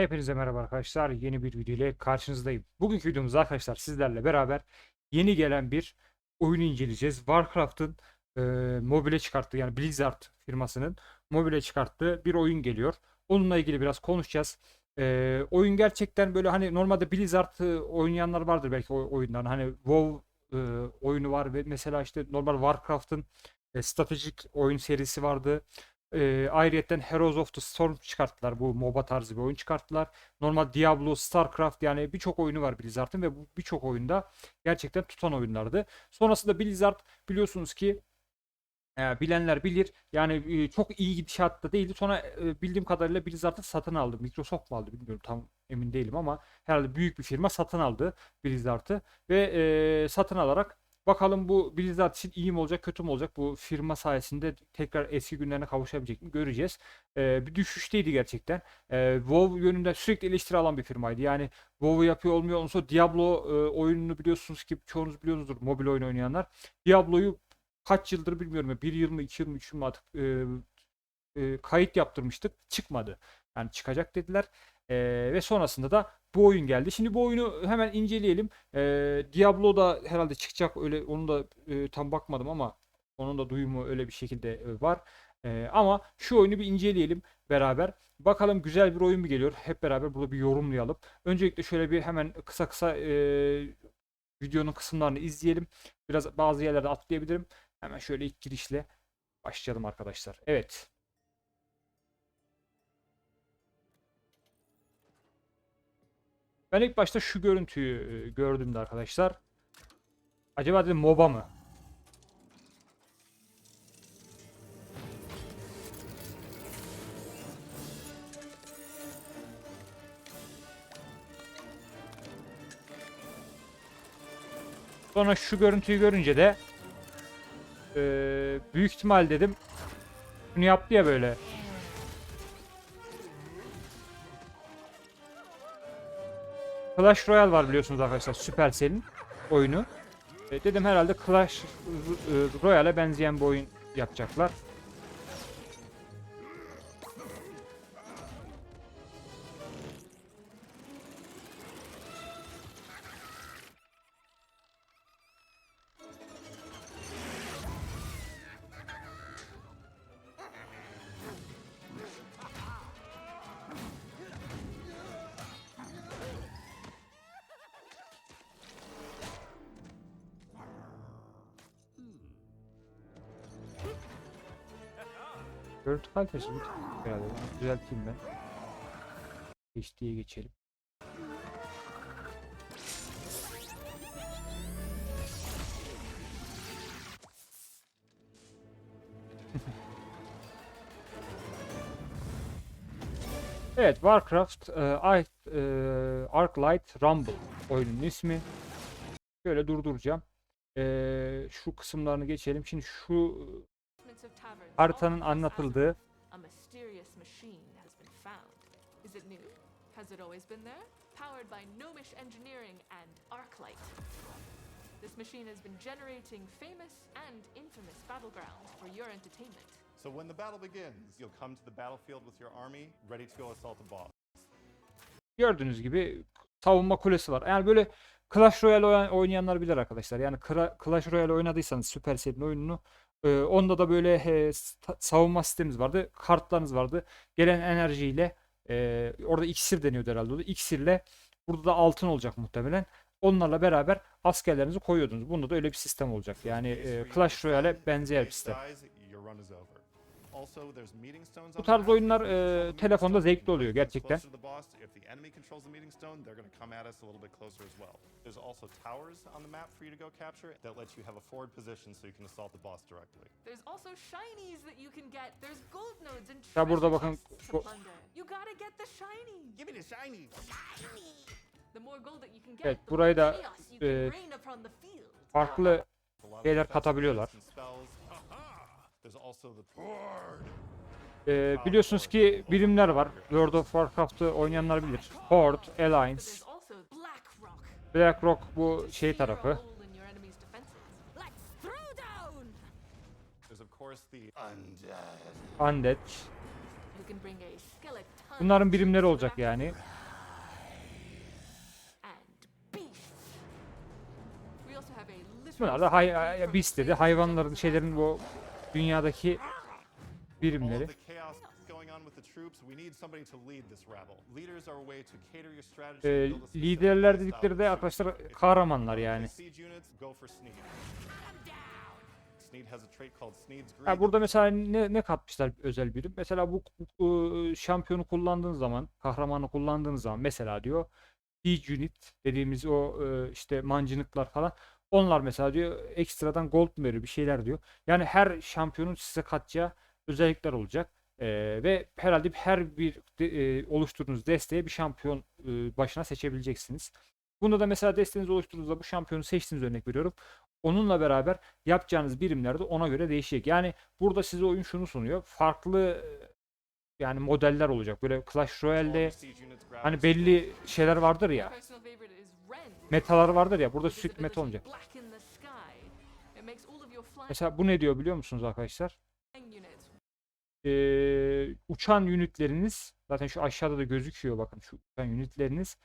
Hepinize merhaba arkadaşlar. Yeni bir video ile karşınızdayım. Bugünkü videomuzda arkadaşlar sizlerle beraber yeni gelen bir oyunu inceleyeceğiz. Warcraft'ın e, mobile çıkarttığı yani Blizzard firmasının mobile çıkarttığı bir oyun geliyor. Onunla ilgili biraz konuşacağız. E, oyun gerçekten böyle hani normalde Blizzard oynayanlar vardır belki o oyundan. Hani WoW e, oyunu var ve mesela işte normal Warcraft'ın e, stratejik oyun serisi vardı. E, ayrıyeten Heroes of the Storm çıkarttılar. Bu MOBA tarzı bir oyun çıkarttılar. Normal Diablo, StarCraft yani birçok oyunu var Blizzard'ın ve bu birçok oyunda gerçekten tutan oyunlardı. Sonrasında Blizzard biliyorsunuz ki e, bilenler bilir. Yani e, çok iyi gidişatta değildi. Sonra e, bildiğim kadarıyla Blizzard'ı satın aldı. Microsoft mu aldı bilmiyorum tam emin değilim ama herhalde büyük bir firma satın aldı Blizzard'ı ve e, satın alarak Bakalım bu Blizzard için iyi mi olacak, kötü mü olacak? Bu firma sayesinde tekrar eski günlerine kavuşabilecek mi göreceğiz. Ee, bir düşüşteydi gerçekten. Ee, WoW yönünde sürekli eleştiri alan bir firmaydı. Yani WoW'u yapıyor olmuyor. Ondan Diablo e, oyununu biliyorsunuz ki çoğunuz biliyorsunuzdur mobil oyun oynayanlar. Diablo'yu kaç yıldır bilmiyorum. Bir yıl mı, iki yıl mı, üç yıl mı artık e, e, kayıt yaptırmıştık. Çıkmadı. Yani çıkacak dediler. E, ve sonrasında da bu oyun geldi. Şimdi bu oyunu hemen inceleyelim. E, Diablo da herhalde çıkacak. Öyle onu da e, tam bakmadım ama onun da duyumu öyle bir şekilde e, var. E, ama şu oyunu bir inceleyelim beraber. Bakalım güzel bir oyun mu geliyor? Hep beraber burada bir yorumlayalım. Öncelikle şöyle bir hemen kısa kısa e, videonun kısımlarını izleyelim. Biraz bazı yerlerde atlayabilirim. Hemen şöyle ilk girişle başlayalım arkadaşlar. Evet. Ben ilk başta şu görüntüyü e, gördüğümde arkadaşlar. Acaba dedim MOBA mı? Sonra şu görüntüyü görünce de e, büyük ihtimal dedim bunu yaptı ya böyle. Clash Royale var biliyorsunuz arkadaşlar Supercell'in oyunu. E, dedim herhalde Clash e, Royale'e benzeyen bir oyun yapacaklar. Görüntü kalitesi herhalde. Düzelteyim ben. HD'ye geçelim. Evet, Warcraft e, Arc, e, Arclight Rumble oyunun ismi. Şöyle durduracağım. E, şu kısımlarını geçelim. Şimdi şu haritanın anlatıldığı A mysterious machine has been found. Is it new? Has it always been there? Powered by Gnomish engineering and Arclight. This machine has been generating famous and infamous battlegrounds for your entertainment. So when the battle begins, you'll come to the battlefield with your army, ready to go assault a boss. gördüğünüz gibi savunma kulesi var. Yani böyle Clash Royale oyn- oynayanlar bilir arkadaşlar. Yani Clash Royale oynadıysanız Supercell'in oyununu e, onda da böyle e, sa- savunma sistemimiz vardı. Kartlarınız vardı. Gelen enerjiyle e, orada iksir deniyordu herhalde. o da. İksirle burada da altın olacak muhtemelen. Onlarla beraber askerlerinizi koyuyordunuz. Bunda da öyle bir sistem olacak. Yani e, Clash Royale'e benzeyen bir sistem. Bu tarz oyunlar e, telefonda zevkli oluyor gerçekten. closer to the boss. If the enemy controls the meeting stone, they're going to come at us a little bit closer as well. There's also towers on the map for you to go capture that let you have a forward position so you can assault the boss directly. There's also shinies that you can get. There's gold nodes and Ya burada bakın, chests to go- plunder. You gotta get the shiny. Give me the shiny! The more gold that you can get, Evet, burayı da, e. Farklı şeyler katabiliyorlar. Ee, biliyorsunuz ki bilimler var. World of Warcraft'ı oynayanlar bilir. Horde, Alliance, Blackrock bu şey tarafı. Undead. Bunların birimleri olacak yani. Bunlar da hay beast dedi. Hayvanların şeylerin bu dünyadaki birimleri. Ee, specific liderler dedikleri de arkadaşlar kahramanlar yani. Siege units, go for Sneed. Sneed has a trait called Sneed's Greed. Ha, burada mesela ne, ne katmışlar özel birim? Mesela bu, bu şampiyonu kullandığın zaman, kahramanı kullandığınız zaman mesela diyor Siege Unit dediğimiz o e, işte mancınıklar falan onlar mesela diyor ekstradan gold mu veriyor bir şeyler diyor. Yani her şampiyonun size katacağı özellikler olacak. E, ve herhalde her bir de- e, oluşturduğunuz desteğe bir şampiyon e, başına seçebileceksiniz. Bunda da mesela desteğinizi oluşturduğunuzda bu şampiyonu seçtiğiniz örnek veriyorum. Onunla beraber yapacağınız birimler de ona göre değişecek. Yani burada size oyun şunu sunuyor. Farklı e, yani modeller olacak. Böyle Clash Royale'de hani belli şeyler vardır ya. Metalar vardır ya. Burada its meta flying Mesela bu ne diyor biliyor musunuz arkadaşlar? Ee, uçan unitleriniz zaten şu aşağıda da gözüküyor bakın şu uçan unitleriniz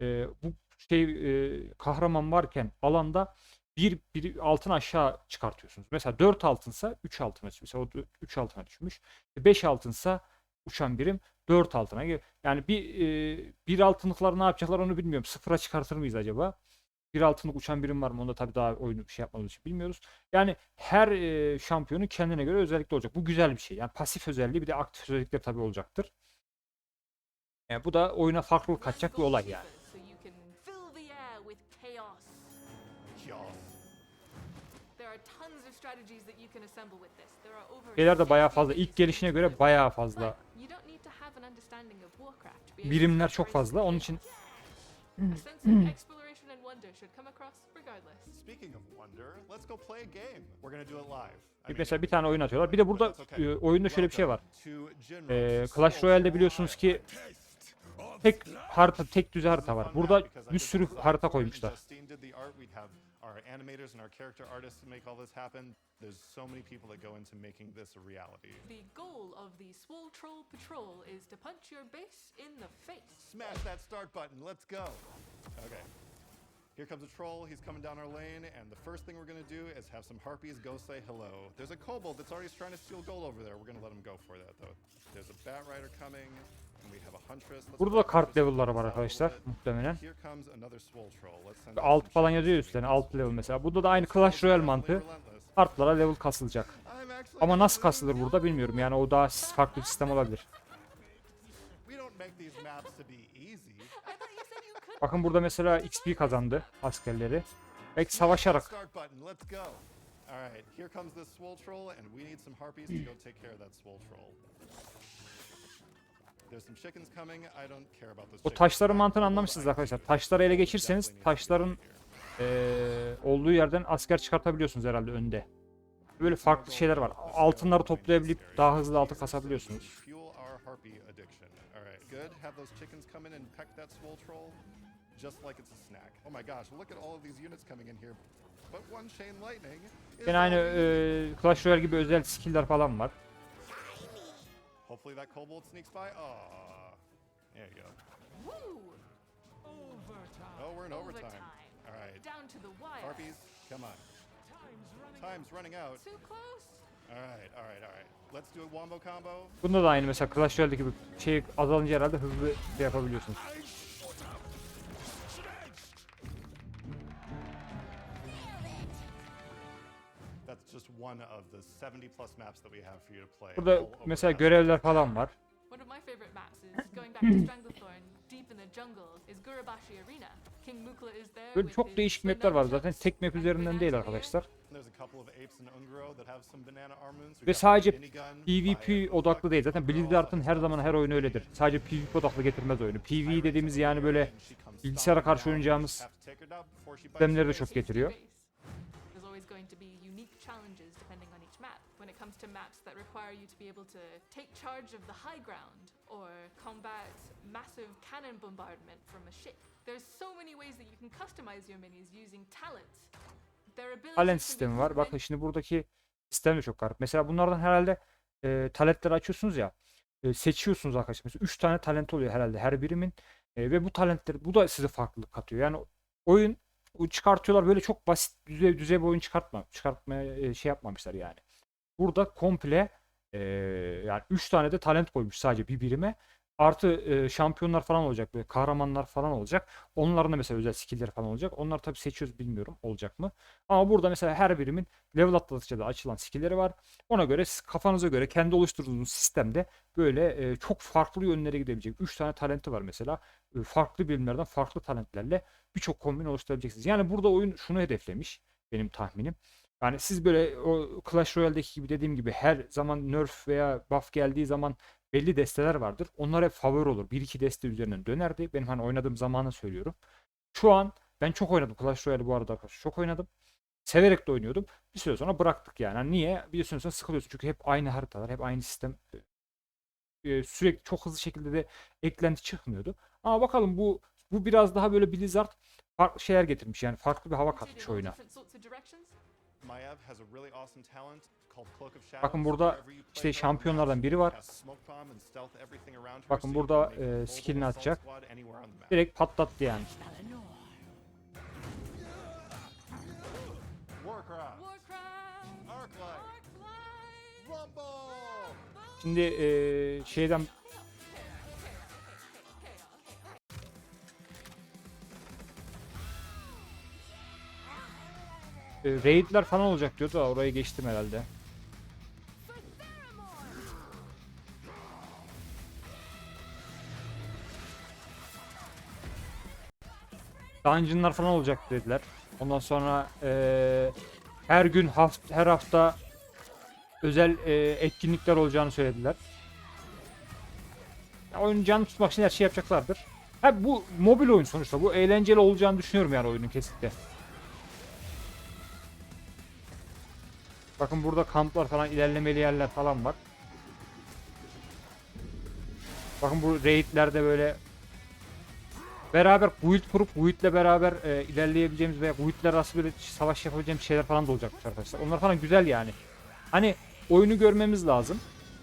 ee, bu şey e, kahraman varken alanda bir, bir altın aşağı çıkartıyorsunuz. Mesela 4 altınsa 3 altına düşmüş. Mesela o 3 altına düşmüş. 5 altınsa uçan birim 4 altına. Yani bir e, bir altınlıklar ne yapacaklar onu bilmiyorum. Sıfıra çıkartır mıyız acaba? Bir altınlık uçan birim var mı? Onda tabii daha oyunu bir şey yapmadığımız için bilmiyoruz. Yani her e, şampiyonun kendine göre özellikle olacak. Bu güzel bir şey. Yani pasif özelliği bir de aktif özellikleri tabii olacaktır. Yani bu da oyuna farklılık katacak bir olay yani. Şeyler de bayağı 60 fazla. İlk gelişine göre bayağı fazla. But you don't need to have an understanding of Warcraft to be able to Birimler çok fazla. Onun için bir- mesela bir tane oyun atıyorlar. Bir de burada e, oyunda şöyle bir şey var. Soul Clash Royale'de biliyorsunuz ki tek harita, tek düze harita var. Burada bir sürü harita koymuşlar. Justine did the art. We'd have our animators and our character artists to make all this happen. There's so many people that go into making this a reality. The goal of the Swole Troll Patrol is to punch your base in the face. Smash that start button. Let's go. Okay. Here comes a troll. He's coming down our lane, and the first thing we're gonna do is have some harpies go say hello. There's a kobold that's already trying to steal gold over there. We're gonna let him go for that though. There's a bat rider coming, and we have a huntress. Let's Burada da kart level'ları var arkadaşlar muhtemelen. Here comes another swole troll. Let's send Alt falan yazıyor üstlerine. Alt level mesela. Burada da aynı Clash Royale mantığı. Kartlara level kasılacak. Ama nasıl kasılır burada bilmiyorum. Yani o daha farklı bir sistem olabilir. We don't make these maps to be Bakın burada mesela XP kazandı askerleri. Belki savaşarak. O taşların mantığını anlamışsınız arkadaşlar. Taşları ele geçirseniz taşların eee, olduğu yerden asker çıkartabiliyorsunuz herhalde önde. Böyle farklı şeyler var. Altınları toplayabilip daha hızlı altın kasabiliyorsunuz. Fuel our harpy addiction. All right, good. Have those chickens come in and peck that swole troll, just like it's a snack. Oh my gosh, look at all of these units coming in here. But one chain lightning. Yine aynı eee Clash Royale gibi özel skill'ler falan var. Hopefully that kobold sneaks by. Aw. There you go. Woo! Oh, we're in overtime. Overtime. All right. Down to the wire. Harpies, come on. Time's running out. Too close. All right, all right, all right. Let's do a wombo combo. Bunda da aynı mesela Clash Royale'deki gibi şey azalınca herhalde hızlı şey yapabiliyorsunuz. Burada mesela görevler falan var. One of my favorite maps is going back to Stranglethorn, deep in the jungle, is Gurabashi Arena. King Mukla is there. Böyle çok değişik mapler var zaten. Tek map and üzerinden değil arkadaşlar. Ve sadece PvP odaklı değil. Zaten Blizzard'ın her zaman her oyunu öyledir. Sadece PvP odaklı getirmez oyunu. PvE dediğimiz yani böyle bilgisayara karşı oynayacağımız sistemleri de çok getiriyor. There's always going to be unique challenges depending on each map. When it comes to maps that require you to be able to take charge of the high ground or combat massive cannon bombardment from a ship. There's so many ways that you can customize your minis using talents. Talent sistemi var. Bakın şimdi buradaki sistem de çok garip. Mesela bunlardan herhalde e, talentleri açıyorsunuz ya. e, seçiyorsunuz arkadaşlar. Mesela 3 tane talent oluyor herhalde her birimin. E, ve bu talentleri bu da size farklılık katıyor. Yani oyun çıkartıyorlar böyle çok basit düzey düzey bir oyun çıkartma çıkartmaya e, şey yapmamışlar yani. Burada komple e, yani 3 tane de talent koymuş sadece bir birime. Artı e, şampiyonlar falan olacak böyle kahramanlar falan olacak. Onların da mesela özel skill'leri falan olacak. Onlar tabii seçiyoruz bilmiyorum olacak mı. Ama burada mesela her birimin level atladıkça da açılan skill'leri var. Ona göre siz kafanıza göre kendi oluşturduğunuz sistemde böyle e, çok farklı yönlere gidebilecek 3 tane talenti var mesela. E, farklı birimlerden farklı talentlerle birçok kombin oluşturabileceksiniz. Yani burada oyun şunu hedeflemiş benim tahminim. Yani siz böyle o Clash Royale'deki gibi dediğim gibi her zaman nerf veya buff geldiği zaman belli desteler vardır. Onlar hep favori olur. Bir iki deste üzerinden dönerdi. Benim hani oynadığım zamanı söylüyorum. Şu an ben çok oynadım Clash Royale bu arada. Çok oynadım. Severek de oynuyordum. Bir süre sonra bıraktık yani. Hani niye? Bir süre sonra sıkılıyorsun. Çünkü hep aynı haritalar, hep aynı sistem. Ee, sürekli çok hızlı şekilde de eklenti çıkmıyordu. Ama bakalım bu bu biraz daha böyle Blizzard farklı şeyler getirmiş. Yani farklı bir hava katmış oyuna. Different sorts of directions. Maiev has a really awesome talent called Cloak of Shadows. Bakın burada işte şampiyonlardan biri var. Bakın burada, e, skillini atacak. Direkt patlattı yani. Şimdi e, şeyden e, raidler falan olacak diyordu da oraya geçtim herhalde. Dungeon'lar falan olacak dediler. Ondan sonra e, her gün haft her hafta özel e, etkinlikler olacağını söylediler. Ya oyunun canlı tutmak için her şey yapacaklardır. Ha bu mobil oyun sonuçta. Bu eğlenceli olacağını düşünüyorum yani oyunun kesinlikle. Bakın burada kamplar falan ilerlemeli yerler falan var. Bakın bu raidlerde böyle beraber guild kurup guildle beraber e, ilerleyebileceğimiz veya guildler arası böyle savaş yapabileceğimiz şeyler falan da olacakmış arkadaşlar. Onlar falan güzel yani. Hani oyunu görmemiz lazım.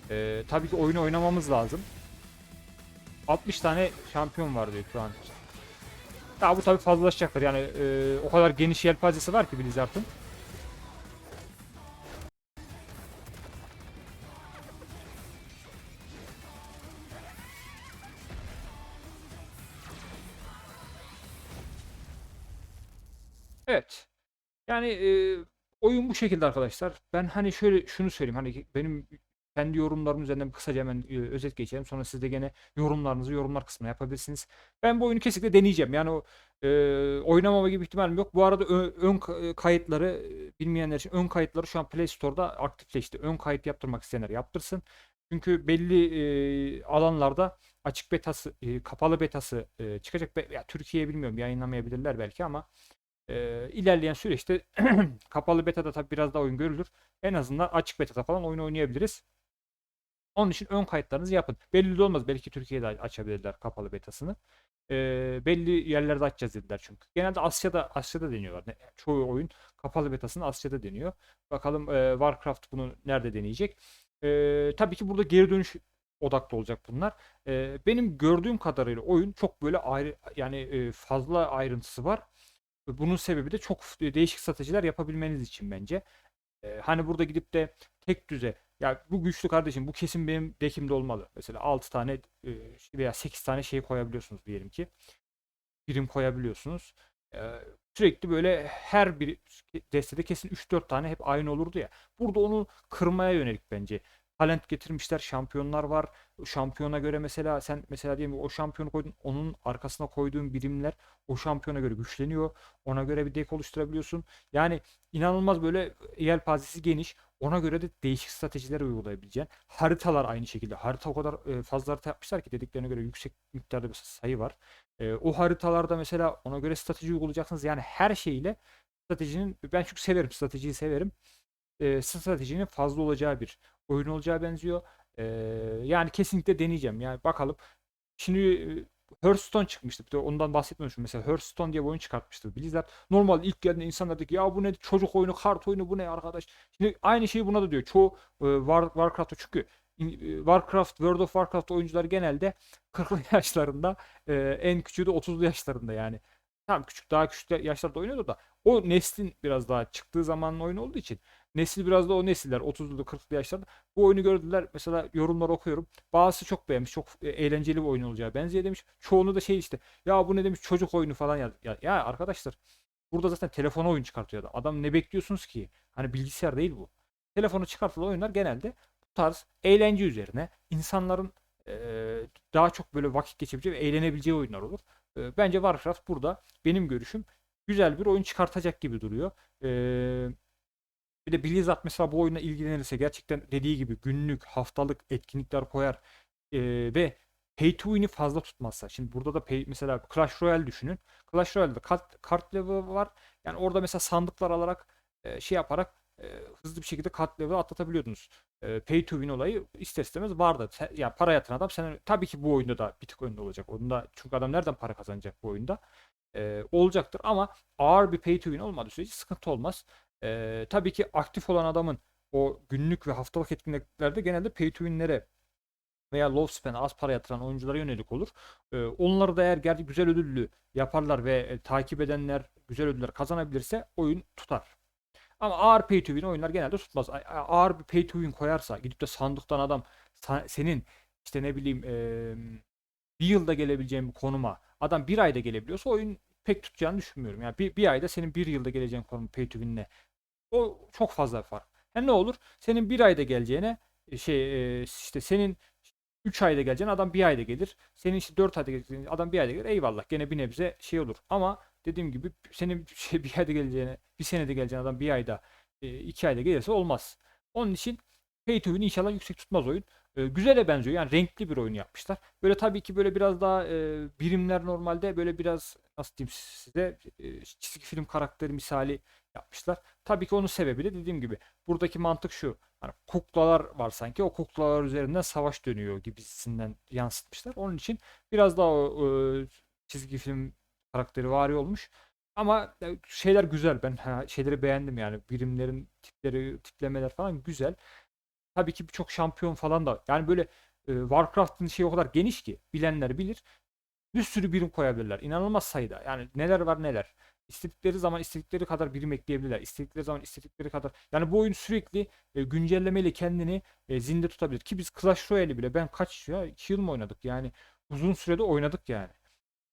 E, tabii ki oyunu oynamamız lazım. 60 tane şampiyon var diyor şu an. Ya bu tabii fazlalaşacaktır yani e, o kadar geniş yelpazesi var ki Blizzard'ın. Yani e, oyun bu şekilde arkadaşlar. Ben hani şöyle şunu söyleyeyim. Hani benim kendi yorumlarım üzerinden kısaca hemen e, özet geçelim. Sonra siz de gene yorumlarınızı yorumlar kısmına yapabilirsiniz. Ben bu oyunu kesinlikle deneyeceğim. Yani e, oynamama gibi ihtimalim yok. Bu arada ön ka- kayıtları bilmeyenler için ön kayıtları şu an Play Store'da aktifleşti. Ön kayıt yaptırmak isteyenler yaptırsın. Çünkü belli e, alanlarda açık betası, e, kapalı betası e, çıkacak. Be- ya, Türkiye bilmiyorum yayınlamayabilirler belki ama e, ilerleyen süreçte kapalı beta'da tabii biraz daha oyun görülür. En azından açık beta'da falan oyun oynayabiliriz. Onun için ön kayıtlarınızı yapın. Belli de olmaz. Belki Türkiye'de açabilirler kapalı betasını. E, belli yerlerde açacağız dediler çünkü. Genelde Asya'da Asya'da deniyorlar. Ne- Çoğu oyun kapalı betasını Asya'da deniyor. Bakalım e, Warcraft bunu nerede deneyecek? E, tabii ki burada geri dönüş odaklı olacak bunlar. E, benim gördüğüm kadarıyla oyun çok böyle ayrı yani e, fazla ayrıntısı var. Bunun sebebi de çok değişik stratejiler yapabilmeniz için bence. Ee, hani burada gidip de tek düze ya bu güçlü kardeşim bu kesin benim dekimde olmalı. Mesela 6 tane e, veya 8 tane şey koyabiliyorsunuz diyelim ki. Birim koyabiliyorsunuz. Ee, sürekli böyle her bir destede kesin 3-4 tane hep aynı olurdu ya. Burada onu kırmaya yönelik bence. Talent getirmişler, şampiyonlar var. Şampiyona göre mesela sen mesela diyelim o şampiyonu koydun, onun arkasına koyduğun birimler o şampiyona göre güçleniyor. Ona göre bir deck oluşturabiliyorsun. Yani inanılmaz böyle yelpazesi geniş. Ona göre de değişik stratejiler uygulayabileceğin. Haritalar aynı şekilde. Harita o kadar e, fazla harita yapmışlar ki dediklerine göre yüksek miktarda bir sayı var. E, o haritalarda mesela ona göre strateji uygulayacaksınız. Yani her şeyle stratejinin ben çünkü severim stratejiyi severim. E, stratejinin fazla olacağı bir oyun olacağı benziyor. E, yani kesinlikle deneyeceğim. Yani bakalım. Şimdi Hearthstone çıkmıştı. Bir de ondan bahsetmemişim. Mesela Hearthstone diye bir oyun çıkartmıştı Blizzard. Normal ilk geldiğinde insanlar dedi ki ya bu ne çocuk oyunu, kart oyunu bu ne arkadaş. Şimdi aynı şeyi buna da diyor. Çoğu e, War, Warcraft'ta çünkü Warcraft, World of Warcraft oyuncuları genelde 40'lı yaşlarında e, en küçüğü de 30'lu yaşlarında yani. tamam küçük daha küçük yaşlarda oynuyordu da o neslin biraz daha çıktığı zamanın oyunu olduğu için nesil biraz da o nesiller 30'lu 40'lı yaşlarda bu oyunu gördüler. Mesela yorumlar okuyorum. Bazısı çok beğenmiş. Çok e, eğlenceli bir oyun olacağı benziyor demiş. Çoğunu da şey işte ya bu ne demiş çocuk oyunu falan ya. Ya, ya arkadaşlar burada zaten telefona oyun çıkartıyor adam. Adam ne bekliyorsunuz ki? Hani bilgisayar değil bu. Telefonu çıkartılan oyunlar genelde bu tarz eğlence üzerine insanların eee, daha çok böyle vakit geçirebileceği ve eğlenebileceği oyunlar olur. Eee, bence Warcraft burada benim görüşüm güzel bir oyun çıkartacak gibi duruyor. Eee bir de Blizzard mesela bu oyuna ilgilenirse gerçekten dediği gibi günlük, haftalık etkinlikler koyar eee, ve pay to win'i fazla tutmazsa. Şimdi burada da pay, mesela Clash Royale düşünün. Clash Royale'de kart, kart level'ı var. Yani orada mesela sandıklar alarak eee, şey yaparak eee, hızlı bir şekilde kart level'ı atlatabiliyordunuz. Eee, pay to win olayı ister istemez vardı. Sen- ya para yatıran adam sen tabii ki bu oyunda da bir tık önde olacak. Onda çünkü adam nereden para kazanacak bu oyunda? Eee, olacaktır ama ağır bir pay to win olmadığı sürece sıkıntı olmaz. Eee, tabii ki aktif olan adamın o günlük ve haftalık etkinliklerde genelde pay to win'lere veya low spend az para yatıran oyunculara yönelik olur. Eee, onları da eğer gerçi güzel ödüllü yaparlar ve e, takip edenler güzel ödüller kazanabilirse oyun tutar. Ama ağır pay to win oyunlar genelde tutmaz. Ağır bir pay to win koyarsa gidip de sandıktan adam senin işte ne bileyim eee, bir yılda gelebileceğin bir konuma adam bir ayda gelebiliyorsa oyun pek tutacağını düşünmüyorum. Yani bir, bir ayda senin bir yılda geleceğin konum pay to win'le o çok fazla fark. Hem ne olur? Senin bir ayda geleceğine e, şey e, işte senin 3 ayda geleceğin adam bir ayda gelir. Senin işte 4 ayda geleceğin adam bir ayda gelir. Eyvallah gene bir nebze şey olur. Ama dediğim gibi senin şey bir ayda geleceğine bir senede geleceğin adam bir ayda e, iki ayda gelirse olmaz. Onun için Pay to Win inşallah yüksek tutmaz oyun. E, güzele benziyor. Yani renkli bir oyun yapmışlar. Böyle tabii ki böyle biraz daha e, birimler normalde böyle biraz nasıl diyeyim size e, çizgi film karakteri misali yapmışlar. Tabii ki onun sebebi de dediğim gibi buradaki mantık şu. Hani kuklalar var sanki o kuklalar üzerinden savaş dönüyor gibisinden yansıtmışlar. Onun için biraz daha o, e, çizgi film karakteri vari olmuş. Ama e, şeyler güzel. Ben ha, şeyleri beğendim yani. Birimlerin tipleri, tiplemeler falan güzel. Tabii ki birçok şampiyon falan da. Yani böyle e, Warcraft'ın şeyi o kadar geniş ki bilenler bilir. Bir sürü birim koyabilirler. İnanılmaz sayıda. Yani neler var neler. İstedikleri zaman istedikleri kadar birim ekleyebilirler. İstedikleri zaman istedikleri kadar. Yani bu oyun sürekli e, güncellemeyle kendini e, zinde tutabilir. Ki biz Clash Royale'i bile ben kaç ya 2 yıl mı oynadık? Yani uzun sürede oynadık yani.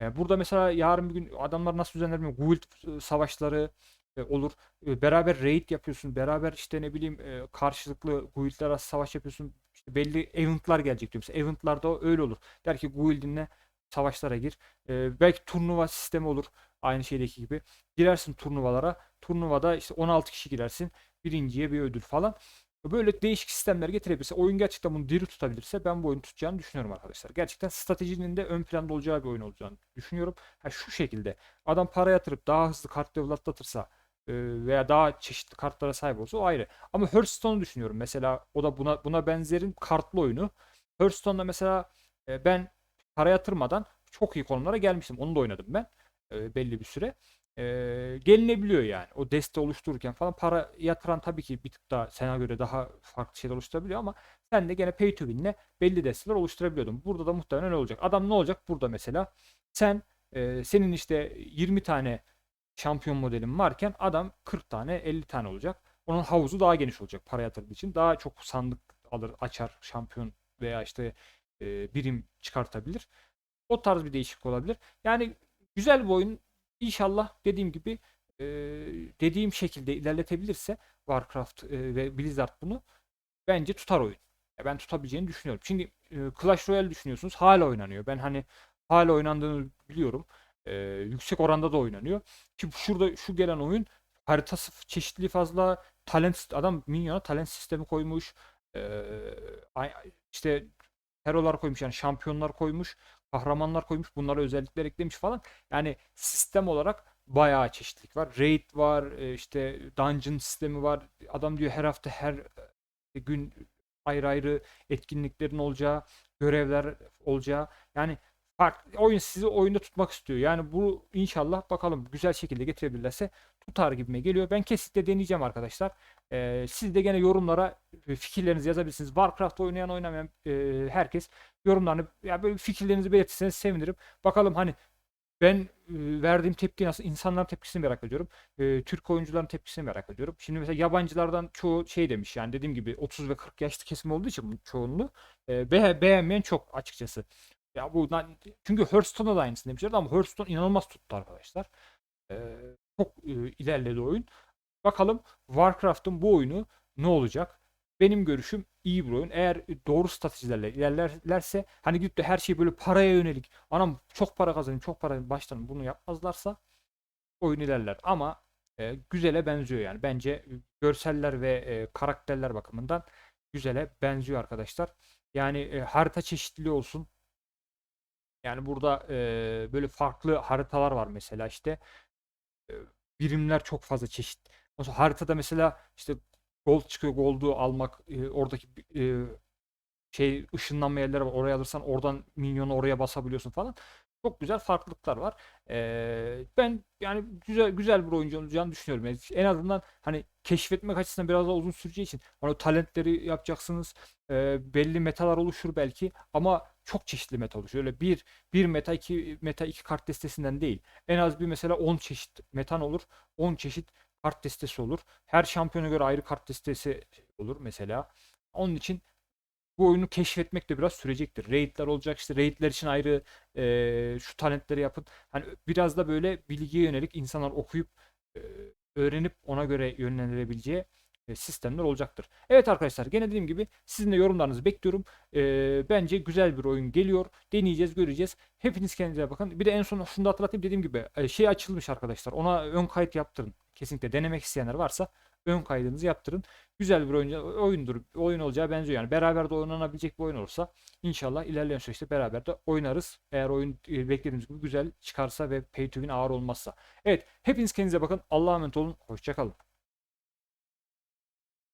E, burada mesela yarın bir gün adamlar nasıl düzenler bilmiyorum. Guild e, savaşları e, olur. E, beraber raid yapıyorsun. Beraber işte ne bileyim e, karşılıklı guildler arası savaş yapıyorsun. İşte belli eventlar gelecek diyor. Mesela eventlarda öyle olur. Der ki guildinle savaşlara gir. E, belki turnuva sistemi olur. Aynı şeydeki gibi. Girersin turnuvalara. Turnuvada işte 16 kişi girersin. Birinciye bir ödül falan. Böyle değişik sistemler getirebilirse, oyun gerçekten bunu diri tutabilirse ben bu oyunu tutacağını düşünüyorum arkadaşlar. Gerçekten stratejinin de ön planda olacağı bir oyun olacağını düşünüyorum. Ha, şu şekilde adam para yatırıp daha hızlı kart level e, veya daha çeşitli kartlara sahip olsa o ayrı. Ama Hearthstone'u düşünüyorum. Mesela o da buna buna benzerin kartlı oyunu. Hearthstone'da mesela e, ben para yatırmadan çok iyi konumlara gelmiştim. Onu da oynadım ben e, belli bir süre. E, gelinebiliyor yani. O deste oluştururken falan para yatıran tabii ki bir tık daha sana göre daha farklı şeyler oluşturabiliyor ama sen de gene pay to win'le belli desteler oluşturabiliyordun. Burada da muhtemelen öyle olacak. Adam ne olacak burada mesela? Sen e, senin işte 20 tane şampiyon modelin varken adam 40 tane 50 tane olacak. Onun havuzu daha geniş olacak para yatırdığı için. Daha çok sandık alır, açar şampiyon veya işte e, birim çıkartabilir. O tarz bir değişiklik olabilir. Yani güzel bir oyun. İnşallah dediğim gibi e, dediğim şekilde ilerletebilirse Warcraft e, ve Blizzard bunu bence tutar oyun. Ben tutabileceğini düşünüyorum. Şimdi e, Clash Royale düşünüyorsunuz. Hala oynanıyor. Ben hani hala oynandığını biliyorum. E, yüksek oranda da oynanıyor. Ki şurada şu gelen oyun haritası çeşitliliği fazla. Talent adam minyona talent sistemi koymuş. E, işte hero'lar koymuş yani şampiyonlar koymuş. Kahramanlar koymuş. Bunlara özellikler eklemiş falan. Yani sistem olarak bayağı çeşitlilik var. Raid var, e, işte dungeon sistemi var. Adam diyor her hafta her e, gün ayrı ayrı etkinliklerin olacağı, görevler olacağı. Yani farklı oyun sizi oyunda tutmak istiyor. Yani bu inşallah bakalım güzel şekilde getirebilirlerse tutar gibime geliyor. Ben kesinlikle deneyeceğim arkadaşlar. Ee, siz de gene yorumlara e, fikirlerinizi yazabilirsiniz. Warcraft oynayan oynamayan e, herkes yorumlarını ya böyle fikirlerinizi belirtirseniz sevinirim. Bakalım hani ben e, verdiğim tepki nasıl insanların tepkisini merak ediyorum. E, Türk oyuncuların tepkisini merak ediyorum. Şimdi mesela yabancılardan çoğu şey demiş yani dediğim gibi 30 ve 40 yaşlı kesim olduğu için çoğunluğu e, be- beğenmeyen çok açıkçası. Ya bu çünkü Hearthstone'da da aynısını demişlerdi ama Hearthstone inanılmaz tuttu arkadaşlar. E, çok e, ilerledi oyun. Bakalım Warcraft'ın bu oyunu ne olacak? Benim görüşüm iyi bir oyun. Eğer doğru stratejilerle ilerlerlerse hani gidip de her şey böyle paraya yönelik anam çok para kazanayım çok para baştan bunu yapmazlarsa oyun ilerler. Ama e, güzele benziyor yani. Bence görseller ve e, karakterler bakımından güzele benziyor arkadaşlar. Yani e, harita çeşitliliği olsun. Yani burada e, böyle farklı haritalar var mesela işte e, birimler çok fazla çeşit. Mesela haritada mesela işte gold çıkıyor. Gold'u almak e, oradaki e, şey ışınlanma yerleri var. Oraya alırsan oradan minyonu oraya basabiliyorsun falan. Çok güzel farklılıklar var. Ee, ben yani güzel güzel bir oyuncu olacağını düşünüyorum. Yani en azından hani keşfetmek açısından biraz daha uzun süreceği için hani talentleri yapacaksınız. Ee, belli metalar oluşur belki ama çok çeşitli meta oluşuyor. Öyle bir bir meta iki meta iki kart destesinden değil. En az bir mesela 10 çeşit metan olur. 10 çeşit kart destesi olur. Her şampiyona göre ayrı kart destesi olur mesela. Onun için bu oyunu keşfetmek de biraz sürecektir. Raid'ler olacak işte raid'ler için ayrı eee, şu talentleri yapın. Hani biraz da böyle bilgiye yönelik insanlar okuyup eee, öğrenip ona göre yönlendirebileceği e, sistemler olacaktır. Evet arkadaşlar gene dediğim gibi sizin de yorumlarınızı bekliyorum. Eee, bence güzel bir oyun geliyor. Deneyeceğiz, göreceğiz. Hepiniz kendinize bakın. Bir de en son şunu da hatırlatayım dediğim gibi e, şey açılmış arkadaşlar. Ona ön kayıt yaptırın. Kesinlikle denemek isteyenler varsa ön kaydınızı yaptırın. Güzel bir oyun, oyundur. Oyun olacağı benziyor yani. Beraber de oynanabilecek bir oyun olursa inşallah ilerleyen süreçte beraber de oynarız. Eğer oyun e, beklediğimiz gibi güzel çıkarsa ve pay to win ağır olmazsa. Evet, hepiniz kendinize bakın. Allah'a emanet olun. Hoşçakalın.